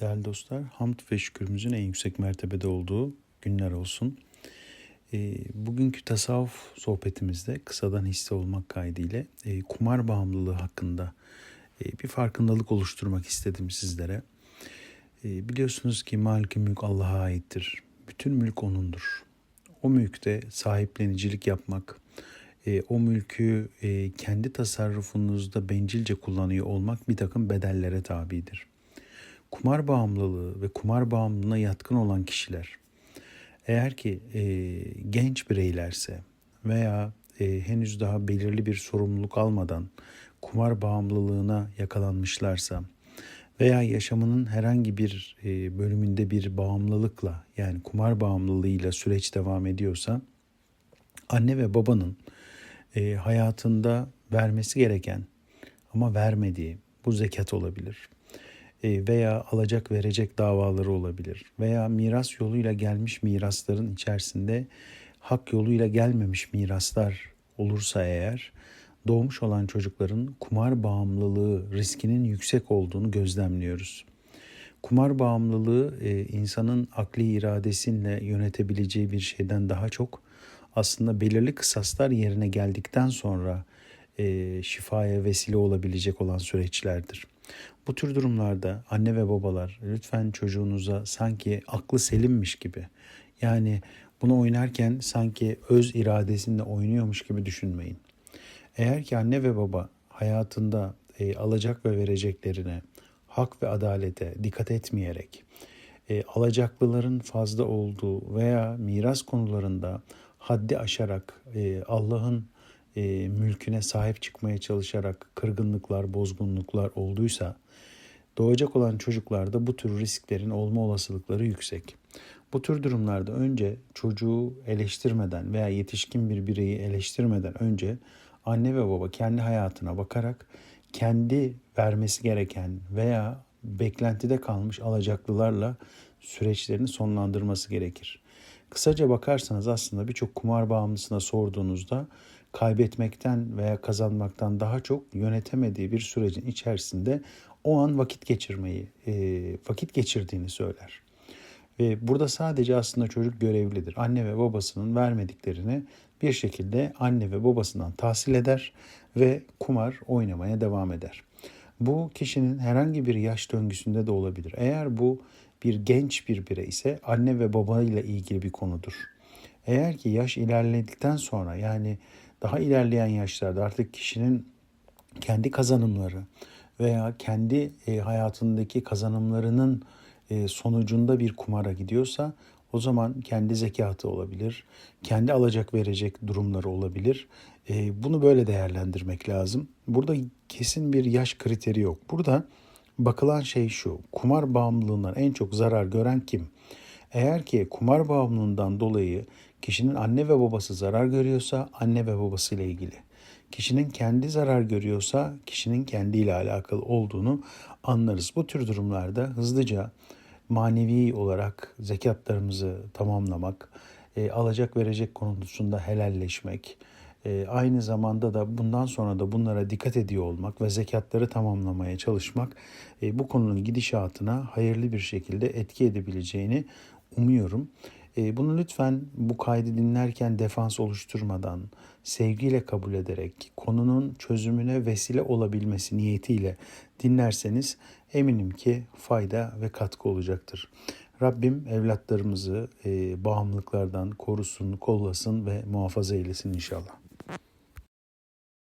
Değerli dostlar, hamd ve şükürümüzün en yüksek mertebede olduğu günler olsun. E, bugünkü tasavvuf sohbetimizde kısadan hisse olmak kaydıyla e, kumar bağımlılığı hakkında e, bir farkındalık oluşturmak istedim sizlere. E, biliyorsunuz ki malik mülk Allah'a aittir. Bütün mülk O'nundur. O mülkte sahiplenicilik yapmak, e, o mülkü e, kendi tasarrufunuzda bencilce kullanıyor olmak bir takım bedellere tabidir kumar bağımlılığı ve kumar bağımlılığına yatkın olan kişiler eğer ki e, genç bireylerse veya e, henüz daha belirli bir sorumluluk almadan kumar bağımlılığına yakalanmışlarsa veya yaşamının herhangi bir e, bölümünde bir bağımlılıkla yani kumar bağımlılığıyla süreç devam ediyorsa anne ve babanın e, hayatında vermesi gereken ama vermediği bu zekat olabilir veya alacak verecek davaları olabilir veya miras yoluyla gelmiş mirasların içerisinde hak yoluyla gelmemiş miraslar olursa eğer doğmuş olan çocukların kumar bağımlılığı riskinin yüksek olduğunu gözlemliyoruz. Kumar bağımlılığı e, insanın akli iradesiyle yönetebileceği bir şeyden daha çok aslında belirli kısaslar yerine geldikten sonra e, şifaya vesile olabilecek olan süreçlerdir. Bu tür durumlarda anne ve babalar lütfen çocuğunuza sanki aklı selimmiş gibi yani bunu oynarken sanki öz iradesinde oynuyormuş gibi düşünmeyin. Eğer ki anne ve baba hayatında e, alacak ve vereceklerine, hak ve adalete dikkat etmeyerek, e, alacaklıların fazla olduğu veya miras konularında haddi aşarak e, Allah'ın e, mülküne sahip çıkmaya çalışarak kırgınlıklar, bozgunluklar olduysa doğacak olan çocuklarda bu tür risklerin olma olasılıkları yüksek. Bu tür durumlarda önce çocuğu eleştirmeden veya yetişkin bir bireyi eleştirmeden önce anne ve baba kendi hayatına bakarak kendi vermesi gereken veya beklentide kalmış alacaklılarla süreçlerini sonlandırması gerekir. Kısaca bakarsanız aslında birçok kumar bağımlısına sorduğunuzda kaybetmekten veya kazanmaktan daha çok yönetemediği bir sürecin içerisinde o an vakit geçirmeyi, e, vakit geçirdiğini söyler. Ve burada sadece aslında çocuk görevlidir. Anne ve babasının vermediklerini bir şekilde anne ve babasından tahsil eder ve kumar oynamaya devam eder. Bu kişinin herhangi bir yaş döngüsünde de olabilir. Eğer bu bir genç bir birey ise anne ve babayla ilgili bir konudur. Eğer ki yaş ilerledikten sonra yani daha ilerleyen yaşlarda artık kişinin kendi kazanımları veya kendi e, hayatındaki kazanımlarının e, sonucunda bir kumara gidiyorsa o zaman kendi zekatı olabilir, kendi alacak verecek durumları olabilir. E, bunu böyle değerlendirmek lazım. Burada kesin bir yaş kriteri yok. Burada bakılan şey şu, kumar bağımlılığından en çok zarar gören kim? Eğer ki kumar bağımlılığından dolayı kişinin anne ve babası zarar görüyorsa anne ve babası ile ilgili. Kişinin kendi zarar görüyorsa kişinin kendiyle alakalı olduğunu anlarız. Bu tür durumlarda hızlıca manevi olarak zekatlarımızı tamamlamak, e, alacak verecek konusunda helalleşmek, e, aynı zamanda da bundan sonra da bunlara dikkat ediyor olmak ve zekatları tamamlamaya çalışmak e, bu konunun gidişatına hayırlı bir şekilde etki edebileceğini umuyorum. E, bunu lütfen bu kaydı dinlerken defans oluşturmadan, sevgiyle kabul ederek, konunun çözümüne vesile olabilmesi niyetiyle dinlerseniz eminim ki fayda ve katkı olacaktır. Rabbim evlatlarımızı e, bağımlılıklardan korusun, kollasın ve muhafaza eylesin inşallah.